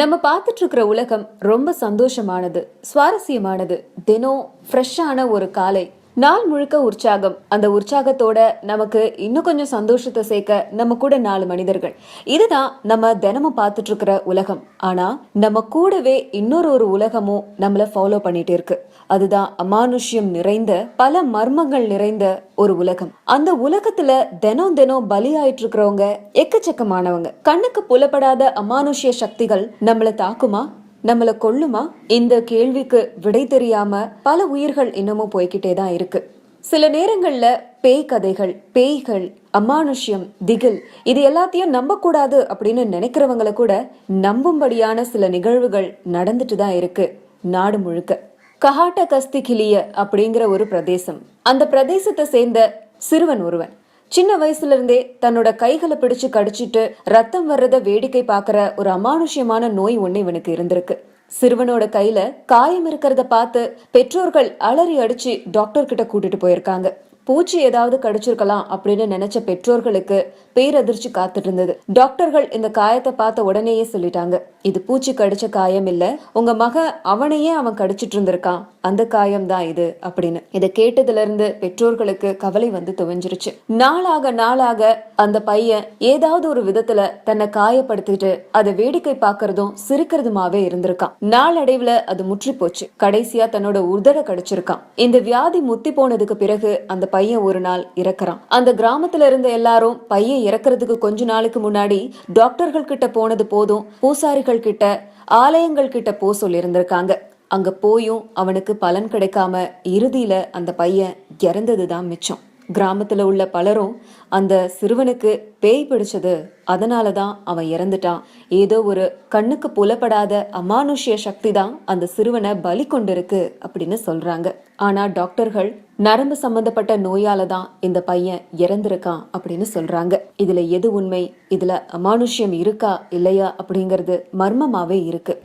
நம்ம பார்த்துட்டு இருக்கிற உலகம் ரொம்ப சந்தோஷமானது சுவாரஸ்யமானது. தினம் ஃப்ரெஷ்ஷான ஒரு காலை நாள் முழுக்க உற்சாகம். அந்த உற்சாகத்தோட நமக்கு இன்னும் கொஞ்சம் சந்தோஷத்தை சேர்க்க நம்ம கூட நாலு மனிதர்கள். இதுதான் நம்ம தினமும் பார்த்துட்டு இருக்கிற உலகம். ஆனா நம்ம கூடவே இன்னொரு ஒரு உலகமும் நம்மள ஃபாலோ பண்ணிட்டு இருக்கு. அதுதான் அமானுஷ்யம் நிறைந்த பல மர்மங்கள் நிறைந்த ஒரு உலகம். அந்த உலகத்துல தினம் தினம் பலியாயிட்டு இருக்கிறவங்க எக்கச்சக்கமானவங்க. கண்ணுக்கு புலப்படாத அமானுஷ்ய சக்திகள் நம்மள தாக்குமா? நம்மளை கொல்லுமா? இந்த கேள்விக்கு விடை தெரியாம பல உயிர்கள் இன்னமும் போய்கிட்டே தான் இருக்கு. சில நேரங்கள்ல பேய் கதைகள் பேய்கள் அமானுஷ்யம் திகில் இது எல்லாத்தையும் நம்ப கூடாது அப்படின்னு நினைக்கிறவங்கள கூட நம்பும்படியான சில நிகழ்வுகள் நடந்துட்டு தான் இருக்கு நாடு முழுக்க. கஹாட்ட கஸ்தி கிளிய அப்படிங்கிற ஒரு பிரதேசம். அந்த பிரதேசத்தை சேர்ந்த சிறுவன் ஒருவன். சின்ன வயசுல இருந்தே தன்னோட கைகளை பிடிச்சு கடிச்சிட்டு ரத்தம் வர்றத வேடிக்கை பார்க்கற ஒரு அமானுஷ்யமான நோய் ஒண்ணு இவனுக்கு இருந்திருக்கு. சிறுவனோட கையில காயம் இருக்கிறத பார்த்து பெற்றோர்கள் அலறி அடிச்சு டாக்டர் கிட்ட கூட்டிட்டு போயிருக்காங்க. பூச்சி ஏதாவது கடிச்சிருக்கலாம் அப்படின்னு நினைச்ச பெற்றோர்களுக்கு பேரதிர்ச்சி காத்துட்டு இருந்தது. டாக்டர்கள் இந்த காயத்தை பார்த்த உடனேயே சொல்லிட்டாங்க. இது பூச்சி கடிச்ச காயம் இல்ல. உங்க மக அவனையே அவன் கடிச்சிட்டு இருந்திருக்கான். அந்த காயம் தான் இது அப்படின்னு. இதை கேட்டதுல இருந்து பெற்றோர்களுக்கு கவலை வந்து துவஞ்சிருச்சு நாளாக நாளாக அந்த பையன் ஏதாவது ஒரு விதத்துல தன்னை காயப்படுத்திட்டு அதை வேடிக்கை பார்க்கறதும் சிரிக்கிறதுமாவே இருந்திருக்கான். நாளடைவுல அது முற்றி போச்சு. கடைசியா தன்னோட உதட கடிச்சிருக்கான். இந்த வியாதி முத்தி போனதுக்கு பிறகு அந்த பையன் ஒரு நாள் இறக்குறான். அந்த கிராமத்துல இருந்த எல்லாரும் பையன் இறக்குறதுக்கு கொஞ்ச நாளுக்கு முன்னாடி டாக்டர்கள் கிட்ட போனது போதும் பூசாரிகள் கிட்ட ஆலயங்கள் கிட்ட போ சொல்லியிருந்திருக்காங்க அங்க போயும் அவனுக்கு பலன் கிடைக்காம இறுதியில அந்த பையன் இறந்ததுதான் மிச்சம். கிராமத்துல உள்ள பலரும் அந்த சிறுவனுக்கு பேய் பிடிச்சது. அதனால தான் அவன் இறந்துட்டான். ஏதோ ஒரு கண்ணுக்கு புலப்படாத அமானுஷ்ய சக்தி தான் அந்த சிறுவனை பலி கொண்டிருக்கு அப்படின்னு சொல்றாங்க. ஆனா டாக்டர்கள் நரம்பு சம்பந்தப்பட்ட நோயால தான் இந்த பையன் இறந்திருக்கான் அப்படின்னு சொல்றாங்க. இதுல எது உண்மை? இதுல அமானுஷ்யம் இருக்கா இல்லையா அப்படிங்கிறது மர்மமாவே இருக்கு.